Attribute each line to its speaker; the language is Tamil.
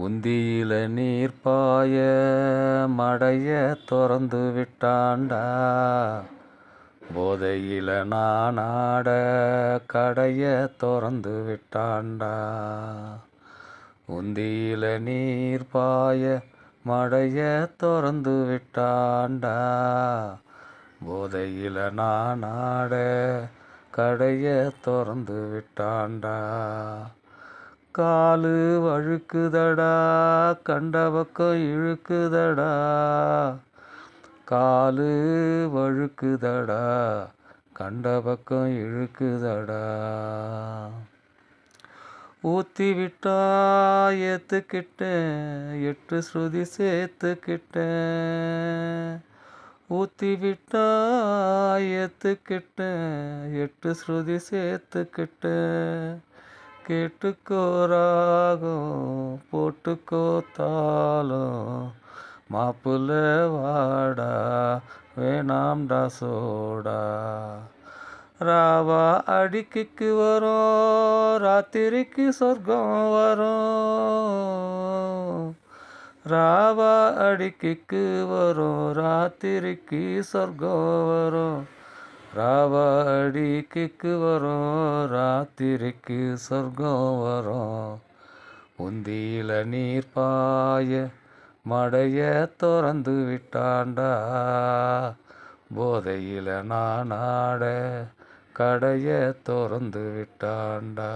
Speaker 1: உந்தியில நீர் பாய மடைய திறந்து விட்டாண்டா? போதையில நானாட கடைய திறந்து விட்டாண்டா? உந்தியில நீர் பாய மடைய திறந்து விட்டாண்டா? போதையில நானாட கடைய திறந்து விட்டாண்டா? காலு அழுக்குதடா கண்ட பக்கம் இழுக்குதடா. காலு வழுக்குதடா கண்ட பக்கம் இழுக்குதடா. ஊத்தி விட்டா ஏத்துக்கிட்டேன் எட்டு ஸ்ருதி சேர்த்துக்கிட்டேன். ஊத்தி விட்டா ஏத்துக்கிட்டேன் எட்டு ஸ்ருதி சேர்த்துக்கிட்டேன். கேட்டுக்கோ ராகம் போட்டுக்கோ தாளம் மாப்புல வாடா வேணாம்டா சோடா ராவா அடிக்கிக்கு வரும் ராத்திரிக்கு சொர்க்கம் வரும் ராவா அடிக்கிக்கு வரும் ராத்திரிக்கு சொர்க்கம் வரும் ராவாடிக்கு வரும் ராத்திரிக்கு சொர்க்கம் வரும். உந்தியில நீர் பாய மடைய திறந்து விட்டாண்டா. போதையில நான் ஆட கடைய திறந்து விட்டாண்டா.